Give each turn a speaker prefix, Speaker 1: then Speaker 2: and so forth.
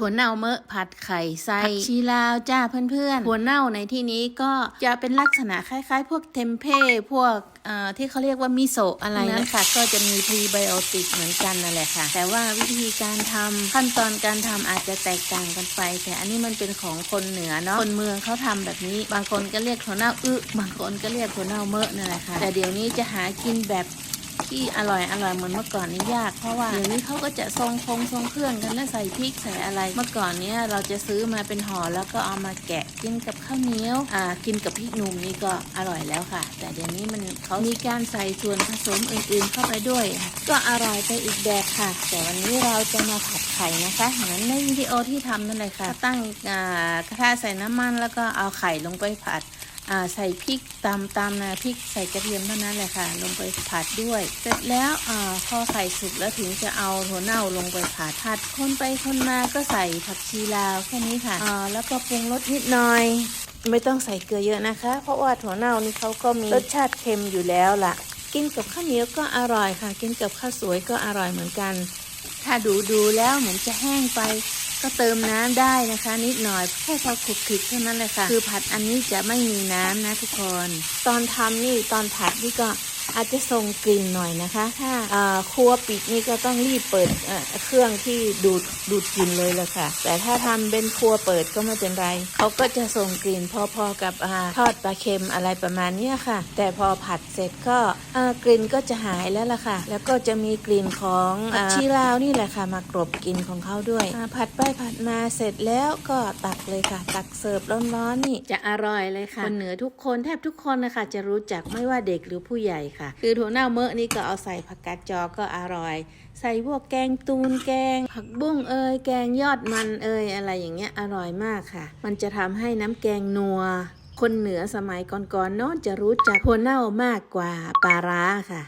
Speaker 1: ถั่วเน่าเมอะผัดไข่ใส่ผักชีลาวจ้าเพื่อนๆถั่วเน่าในที่นี้ก็จะเป็นลักษณะคล้ายๆ พวกเทมเป้พวกเอ่อที่เขาเรียกว่ามิโซะอะไรนั้นค่ะก็จะมีพรีไบโอติกเหมือนกันนั่นแหละค่ะ แต่ว่าวิธีการทำขั้นตอนการทำอาจจะแตกต่างกันไป แต่อันนี้มันเป็นของคนเหนือเนาะคนเมืองเขาทำแบบนี้ บางคนก็เรียกถั่วเน่าอึบางคนก็เรียกถั่วเน่าเมอะนั่นแหละค่ะแต่เดี๋ยวนี้จะหากินแบบ ที่อร่อยอร่อยเหมือนเมื่อก่อนนี่ยากเพราะว่าเดี๋ยวนี้เขาก็จะทรงคงทรงเครื่องกันแล้วใส่พริกใส่อะไร เมื่อก่อนเนี้ยเราจะซื้อมาเป็นห่อแล้วก็เอามาแกะกินกับข้าวเหนียวอ่ากินกับพริกหนุ่มนี่ก็อร่อยแล้วค่ะ แต่เดี๋ยวนี้มันเขามีการใส่ส่วนผสมอื่นๆเข้าไปด้วย ก็อร่อยไปอีกแบบค่ะ แต่วันนี้เราจะมาผัดไข่นะคะเหมือนในวิดีโอที่ทำนั่นเลยค่ะ ตั้งอ่ากระทะใส่น้ำมันแล้วก็เอาไข่ลงไปผัด ใส่พริกตามตามนะพริกใส่กระเทียมเท่านั้นแหละค่ะ ลงไปผัดด้วย เสร็จแล้วอพอไข่สุกแล้วถึงจะเอาถั่วเน่าลงไปผัดผัดคนไปคนมาก็ใส่ผักชีลาวแค่นี้ค่ะแล้วก็ปรุงรสนิดหน่อย ไม่ต้องใส่เกลือเยอะนะคะ เพราะว่าถั่วเน่านี่เขาก็มีรสชาติเค็มอยู่แล้วล่ะ กินกับข้าวเหนียวก็อร่อยค่ะ กินกับข้าวสวยก็อร่อยเหมือนกัน ถ้าดูดูแล้วเหมือนจะแห้งไป ก็เติมน้ำได้นะคะ นิดหน่อยแค่พอคลุกคลิกเท่านั้นเลยค่ะ คือผัดอันนี้จะไม่มีน้ำนะทุกคน ตอนทำนี่ตอนผัดนี่ก็ อาจจะส่งกลิ่นหน่อยนะคะ ถ้าอ่าครัวปิดนี่ก็ต้องรีบเปิดเอ่อเครื่องที่ดูดดูดกลิ่นเลยละค่ะ แต่ถ้าทำเป็นครัวเปิดก็ไม่เป็นไรเขาก็จะส่งกลิ่นพอๆกับอาทอดปลาเค็มอะไรประมาณเนี้ยค่ะ แต่พอผัดเสร็จก็เอ่อกลิ่นก็จะหายแล้วล่ะค่ะ แล้วก็จะมีกลิ่นของผักชีลาวนี่แหละค่ะ มากรบกลิ่นของเขาด้วยอ่าผัดไปผัดมาเสร็จแล้วก็ตักเลยค่ะ ตักเสิร์ฟร้อนๆนี่จะอร่อยเลยค่ะคนเหนือทุกคนแทบทุกคนนะคะจะรู้จักไม่ว่าเด็กหรือผู้ใหญ่ค่ะคือถั่วเน่าเมอะนี่ก็เอาใส่ผักกาดจอก็อร่อย ใส่พวกแกงตูนแกง ผักบุ้งเอยแกงยอดมันเอยอะไรอย่างเงี้ยอร่อยมากค่ะ มันจะทำให้น้ำแกงนัว คนเหนือสมัยก่อนๆโน้นจะรู้จักถั่วเน่ามากกว่าปลาร้าค่ะ